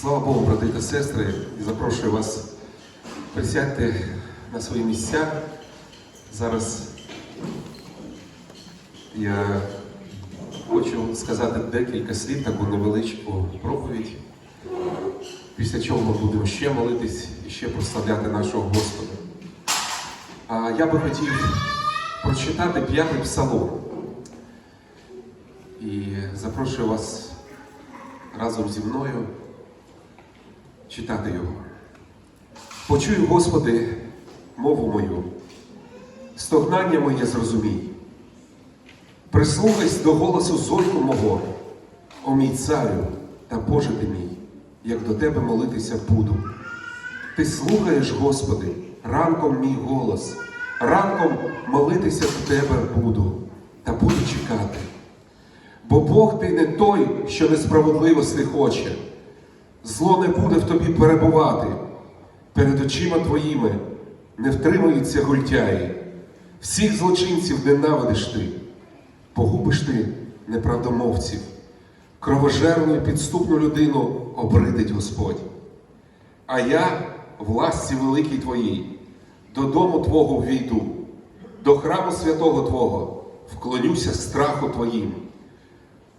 Слава Богу, брати та сестри, і запрошую вас присядьте на свої місця. Зараз я хочу сказати декілька слів, таку невеличку проповідь, після чого ми будемо ще молитись і ще прославляти нашого Господа. А я би хотів прочитати п'ятий псалом. І запрошую вас разом зі мною читати його. Почуй, Господи, мову мою, стогнання моє зрозумій. Прислухайся до голосу зойку мого, о мій царю та Боже ти мій, як до тебе молитися буду. Ти слухаєш, Господи, ранком мій голос, ранком молитися до тебе буду, та буду чекати. Бо Бог ти не той, що несправедливості хоче. Зло не буде в тобі перебувати. Перед очима твоїми не втримуються гультяї. Всіх злочинців ненавидиш ти, погубиш ти неправдомовців. Кровожерну і підступну людину обридить Господь. А я, власті великій твоїй, додому Твого війду, до храму святого Твого, вклонюся страху Твоїм.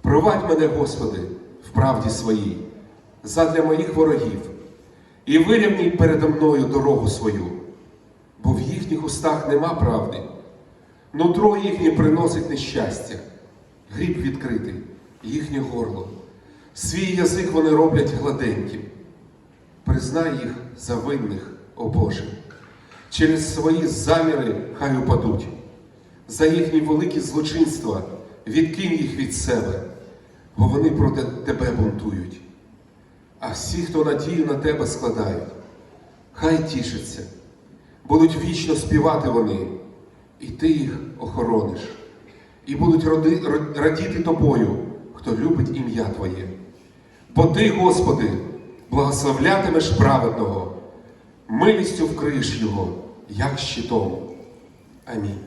Провадь мене, Господи, в правді своїй, задля моїх ворогів, і вирівній передо мною дорогу свою, бо в їхніх устах нема правди, нутро їхнє приносить нещастя, гріб відкритий, їхнє горло, свій язик вони роблять гладеньким. Признай їх за винних, о Боже, через свої заміри хай упадуть, за їхні великі злочинства відкинь їх від себе, бо вони проти тебе бунтують. А всі, хто надію на тебе складають, хай тішаться, будуть вічно співати вони, і ти їх охорониш, і будуть роди- радіти тобою, хто любить ім'я Твоє. Бо ти, Господи, благословлятимеш праведного, милістю вкриєш його, як щитом. Амінь.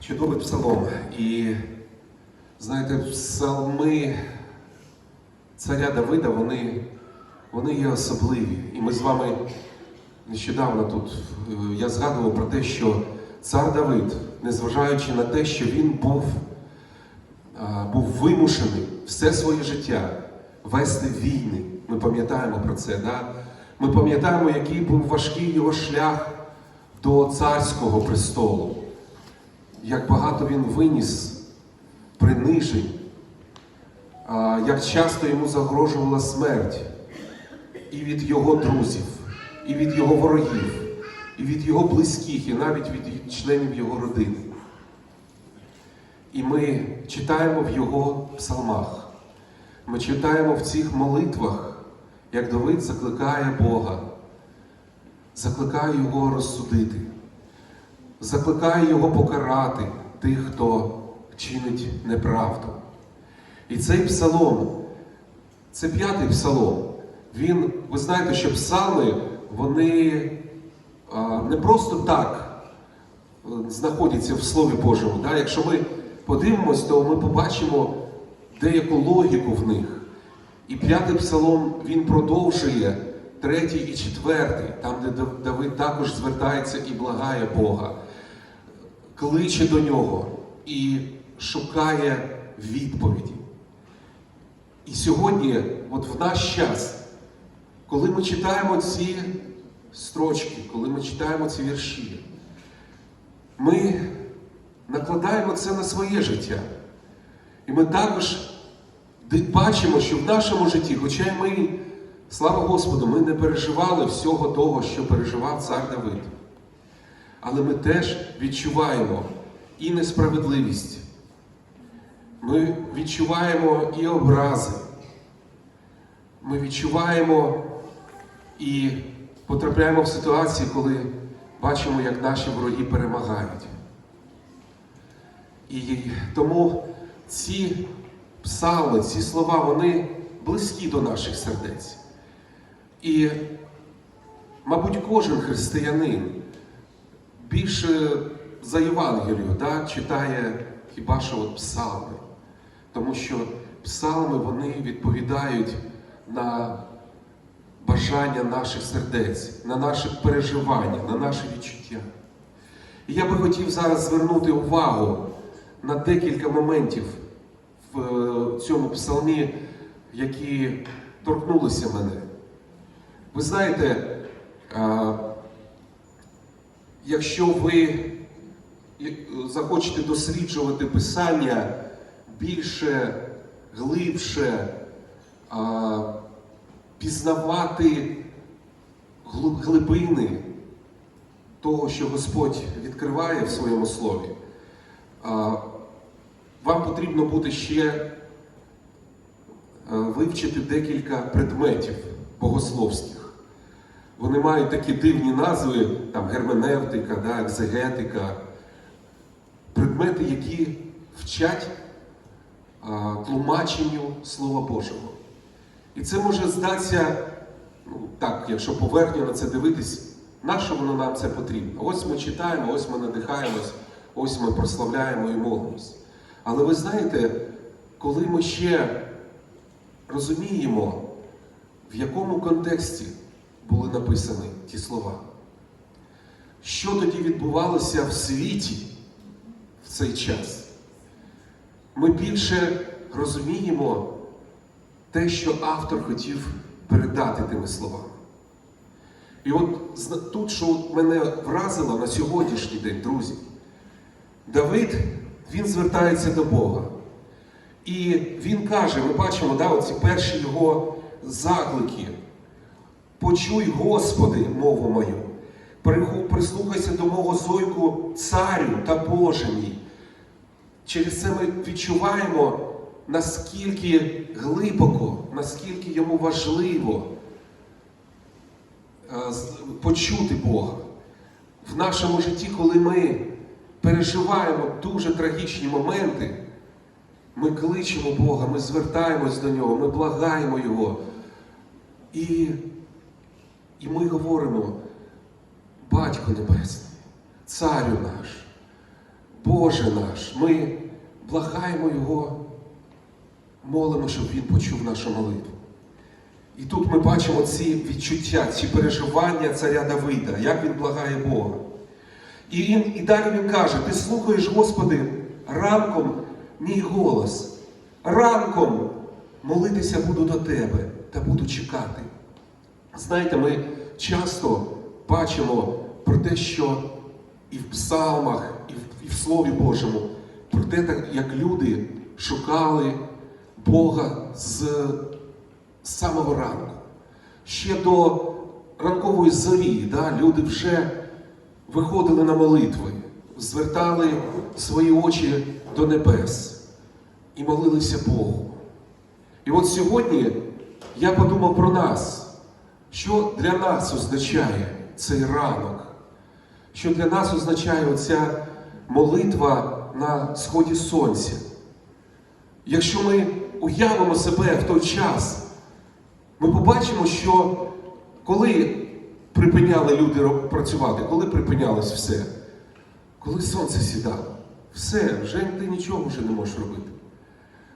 Чудовий псалом. І знаєте, псалми царя Давида, вони, вони є особливі. І ми з вами нещодавно тут е, я згадував про те, що цар Давид, незважаючи на те, що він був, був вимушений все своє життя вести війни. Ми пам'ятаємо про це. Да? Ми пам'ятаємо, який був важкий його шлях до царського престолу як багато він виніс принижень, як часто йому загрожувала смерть і від його друзів, і від його ворогів, і від його близьких, і навіть від членів його родини. І ми читаємо в його псалмах, ми читаємо в цих молитвах, як Давид закликає Бога, закликає його розсудити закликає його покарати тих, хто чинить неправду. І цей псалом, це п'ятий псалом. Він, ви знаєте, що псалми, вони не просто так е, знаходяться в Слові Божому. Да? Якщо ми подивимось, то ми побачимо деяку логіку в них. І п'ятий псалом він продовжує третій і четвертий, там, де Давид також звертається і благає Бога, кличе до нього і шукає відповіді. І сьогодні, от в наш час, коли ми читаємо ці строчки, коли ми читаємо ці вірші, ми накладаємо це на своє життя. І ми також бачимо, що в нашому житті, хоча й ми, слава Господу, ми не переживали всього того, що переживав цар Давид. Але ми теж відчуваємо і несправедливість. Ми відчуваємо і образи. Ми відчуваємо і потрапляємо в ситуації, коли бачимо, як наші вороги перемагають. І тому ці псалми, ці слова, вони близькі до наших сердець. І, мабуть, кожен християнин більше за Євангелію да, читає хіба що от псалми. Тому що псалми вони відповідають на бажання наших сердець, на наші переживання, на наші відчуття. І я би хотів зараз звернути увагу на декілька моментів в е, цьому псалмі, які торкнулися мене. Ви знаєте, якщо ви захочете досліджувати писання більше, глибше, а, пізнавати глибини того, що Господь відкриває в своєму слові, а, вам потрібно буде ще е, вивчити декілька предметів богословських. Вони мають такі дивні назви, там герменевтика, да, екзегетика, предмети, які вчать тлумаченню Слова Божого. І це може здатися, ну, так, якщо поверхньо на це дивитись, на що воно нам це потрібно? Ось ми читаємо, ось ми надихаємось, ось ми прославляємо і молимось. Але ви знаєте, коли ми ще розуміємо, в якому контексті були написані ті слова, що тоді відбувалося в світі в цей час, ми більше розуміємо те, що автор хотів передати тими словами. І от тут, що мене вразило на сьогоднішній день, друзі, Давид, він звертається до Бога. І він каже, ми бачимо, да, оці перші його заклики. Почуй, Господи, мову мою, прислухайся до мого зойку царю та Боже мій. Через це ми відчуваємо, наскільки глибоко, наскільки йому важливо е, почути Бога. В нашому житті, коли ми переживаємо дуже трагічні моменти, ми кличемо Бога, ми звертаємось до Нього, ми благаємо Його. І, і ми говоримо, Батько Небесний, Царю наш, Боже наш, ми благаємо Його, молимо, щоб Він почув нашу молитву. І тут ми бачимо ці відчуття, ці переживання царя Давида, як він благає Бога. І, він, і далі він каже: Ти слухаєш, Господи, ранком мій голос, ранком молитися буду до Тебе та буду чекати. Знаєте, ми часто бачимо про те, що і в псалмах, Слові Божому, про те, як люди шукали Бога з, самого ранку. Ще до ранкової зорі да, люди вже виходили на молитви, звертали свої очі до небес і молилися Богу. І от сьогодні я подумав про нас, що для нас означає цей ранок, що для нас означає оця молитва на сході сонця. Якщо ми уявимо себе в той час, ми побачимо, що коли припиняли люди працювати, коли припинялось все, коли сонце сідало, все, вже ти нічого вже не можеш робити.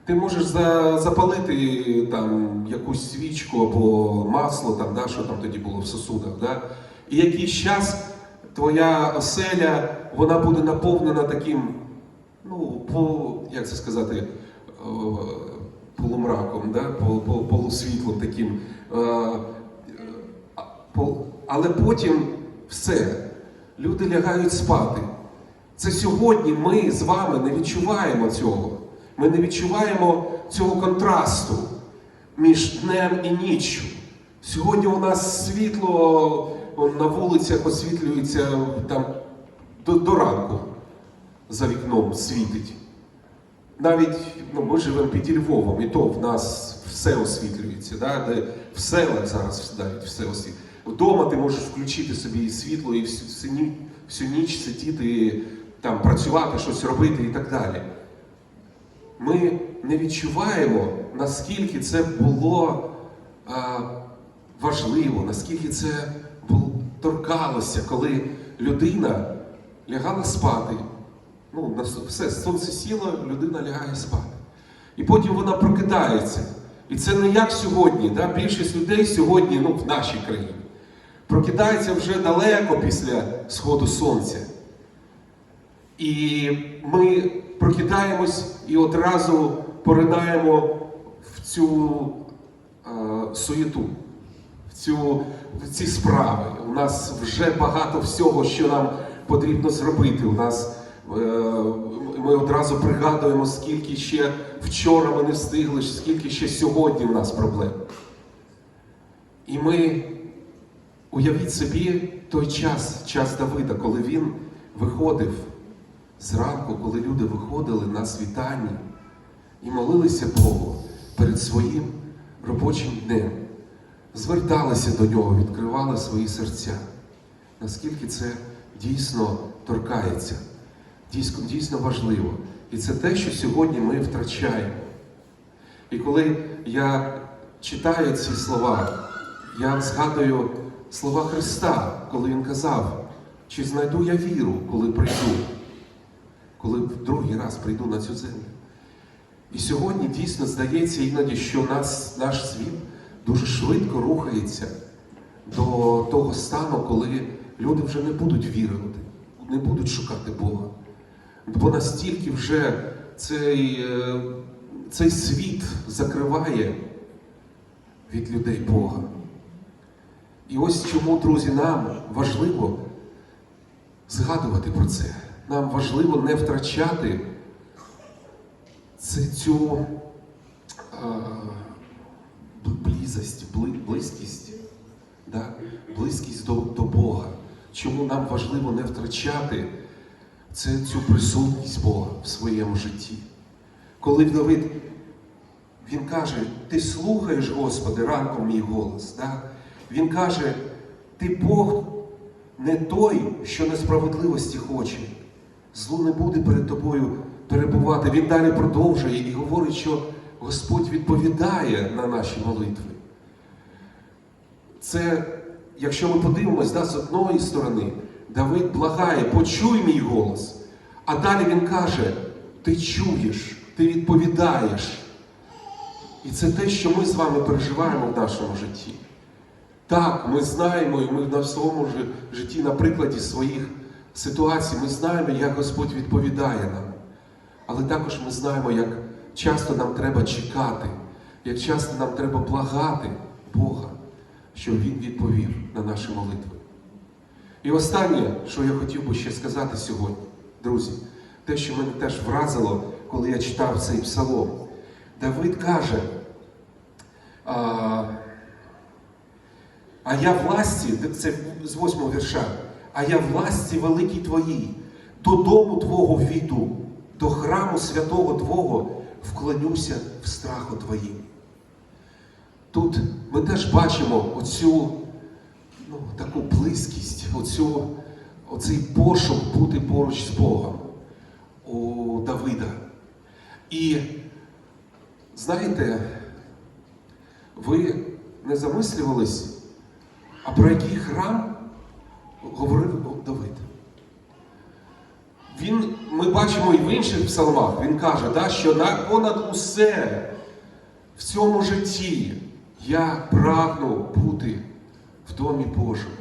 Ти можеш за, запалити там якусь свічку або масло, там, да, що там тоді було в сосудах. Да? І якийсь час твоя оселя вона буде наповнена таким, ну, по, як це сказати, е, полумраком, да? по, по, полусвітлом таким. Е, е, Але потім все, люди лягають спати. Це сьогодні ми з вами не відчуваємо цього. Ми не відчуваємо цього контрасту між днем і ніччю. Сьогодні у нас світло на вулицях освітлюється там до, до ранку за вікном світить. Навіть ну, ми живемо під Львовом, і то в нас все освітлюється, да? де в селах зараз навіть все освітлюється. Вдома ти можеш включити собі світло, і всю, всю, всю ніч сидіти, там, працювати, щось робити і так далі. Ми не відчуваємо, наскільки це було а, важливо, наскільки це торкалося, коли людина лягала спати. Ну, все, сонце сіло, людина лягає спати. І потім вона прокидається. І це не як сьогодні. Да? Більшість людей сьогодні, ну, в нашій країні, прокидається вже далеко після сходу сонця. І ми прокидаємось і одразу поринаємо в цю е, суєту, цю, ці справи. У нас вже багато всього, що нам потрібно зробити. У нас е, ми одразу пригадуємо, скільки ще вчора ми не встигли, скільки ще сьогодні у нас проблем. І ми уявіть собі той час, час Давида, коли він виходив зранку, коли люди виходили на світанні і молилися Богу перед своїм робочим днем, зверталися до нього, відкривали свої серця. Наскільки це дійсно торкається, дійсно, дійсно важливо. І це те, що сьогодні ми втрачаємо. І коли я читаю ці слова, я згадую слова Христа, коли Він казав, чи знайду я віру, коли прийду, коли в другий раз прийду на цю землю. І сьогодні дійсно здається іноді, що нас, наш світ дуже швидко рухається до того стану, коли люди вже не будуть вірити, не будуть шукати Бога. Бо настільки вже цей, е, цей світ закриває від людей Бога. І ось чому, друзі, нам важливо згадувати про це. Нам важливо не втрачати це, цю е, близость, близькість, да? близькість до, до Бога. Чому нам важливо не втрачати це, цю присутність Бога в своєму житті? Коли Давид він каже, ти слухаєш, Господи, ранком мій голос. Да? Він каже, ти Бог не той, що несправедливості хоче. Зло не буде перед тобою перебувати. Він далі продовжує і говорить, що Господь відповідає на наші молитви. Це, якщо ми подивимось, да, з одної сторони, Давид благає, почуй мій голос. А далі він каже: ти чуєш, ти відповідаєш. І це те, що ми з вами переживаємо в нашому житті. Так, ми знаємо, і ми на своєму житті, на прикладі своїх ситуацій, ми знаємо, як Господь відповідає нам. Але також ми знаємо, як часто нам треба чекати, як часто нам треба благати Бога, щоб Він відповів на наші молитви. І останнє, що я хотів би ще сказати сьогодні, друзі, те, що мене теж вразило, коли я читав цей псалом. Давид каже, а, а я власті, це з восьмого вірша, а я власті великій твоїй, додому Твого війду, до храму святого Твого вклонюся в страху Твоїм. Тут ми теж бачимо оцю ну, таку близькість, оцю, оцей пошук бути поруч з Богом у Давида. І знаєте, ви не замислювались, а про який храм говорив Давид? Він, ми бачимо і в інших псалмах, він каже, да, що понад усе в цьому житті я прагну бути в домі Божому.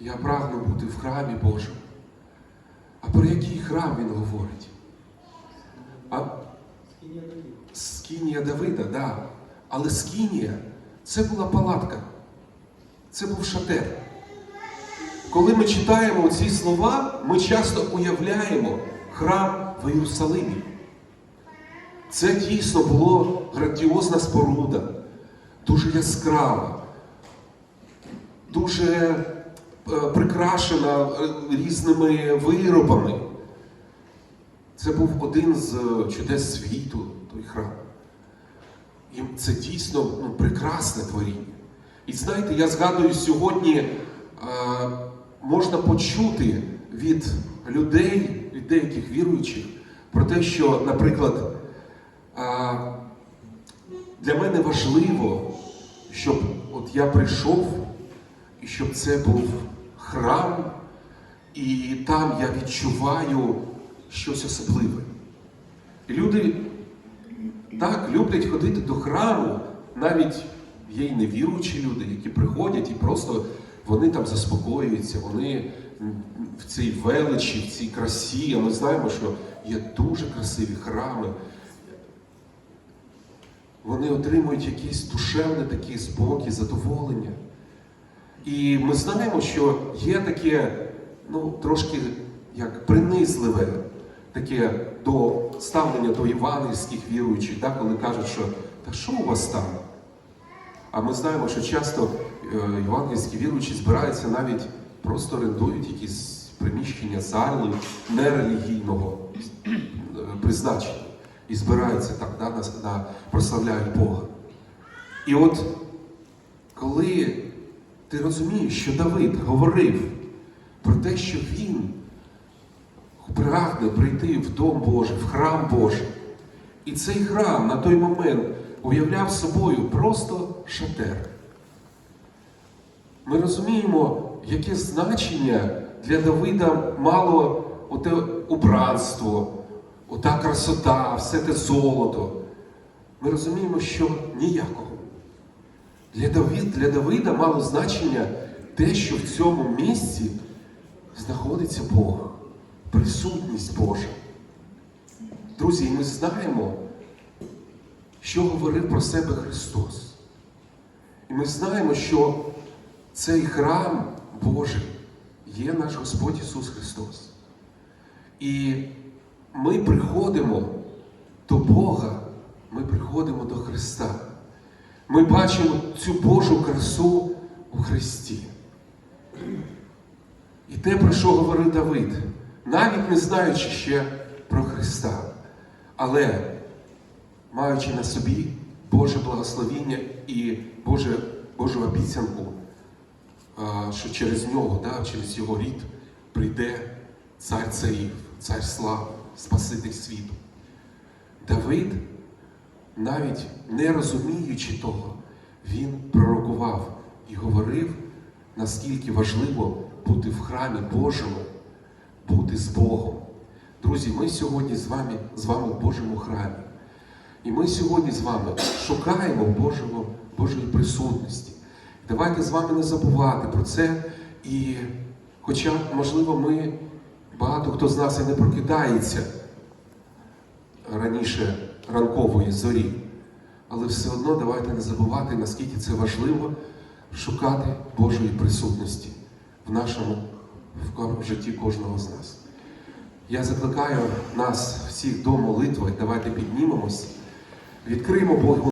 Я прагну бути в храмі Божому. А про який храм він говорить? А Скінія Давида, да. Але Скінія це була палатка, це був шатер. Коли ми читаємо ці слова, ми часто уявляємо храм в Єрусалимі. Це дійсно було грандіозна споруда, дуже яскрава, дуже е, прикрашена е, різними виробами. Це був один з е, чудес світу, той храм. І це дійсно ну, прекрасне творіння. І знаєте, я згадую сьогодні, е, можна почути від людей, від деяких віруючих, про те, що, наприклад, е, для мене важливо, щоб от я прийшов, і щоб це був храм, і там я відчуваю щось особливе. Люди так люблять ходити до храму, навіть є й невіруючі люди, які приходять і просто вони там заспокоюються, вони в цій величі, в цій красі. А ми знаємо, що є дуже красиві храми. Вони отримують якийсь душевний такий спокій, задоволення. І ми знаємо, що є таке, ну, трошки як принизливе таке до ставлення до євангельських віруючих, да, коли кажуть, що та що у вас там? А ми знаємо, що часто е, євангельські віруючі збираються навіть просто орендують якісь приміщення зали нерелігійного е, призначення і збираються так, да, на, на, прославляють Бога. І от коли ти розумієш, що Давид говорив про те, що він прагне прийти в Дом Божий, в храм Божий. І цей храм на той момент уявляв собою просто шатер. Ми розуміємо, яке значення для Давида мало оте убранство, ота красота, все те золото. Ми розуміємо, що ніякого. Для, Давид, для Давида мало значення те, що в цьому місці знаходиться Бог, присутність Божа. Друзі, ми знаємо, що говорив про себе Христос. І ми знаємо, що цей храм Божий є наш Господь Ісус Христос. І ми приходимо до Бога, ми приходимо до Христа. Ми бачимо цю Божу красу у Христі. І те, про що говорив Давид, навіть не знаючи ще про Христа, але маючи на собі Боже благословіння і Боже, Божу обіцянку, що через нього, да, через його рід прийде цар царів, цар слави, Спаситель світу. Давид, навіть не розуміючи того, він пророкував і говорив, наскільки важливо бути в храмі Божому, бути з Богом. Друзі, ми сьогодні з вами, з вами в Божому храмі. І ми сьогодні з вами шукаємо Божого, Божої присутності. Давайте з вами не забувати про це. І, хоча, можливо, ми, багато хто з нас і не прокидається раніше ранкової зорі, але все одно давайте не забувати, наскільки це важливо шукати Божої присутності в нашому в житті кожного з нас. Я закликаю нас всіх до молитви. Давайте піднімемось, відкриємо Богу.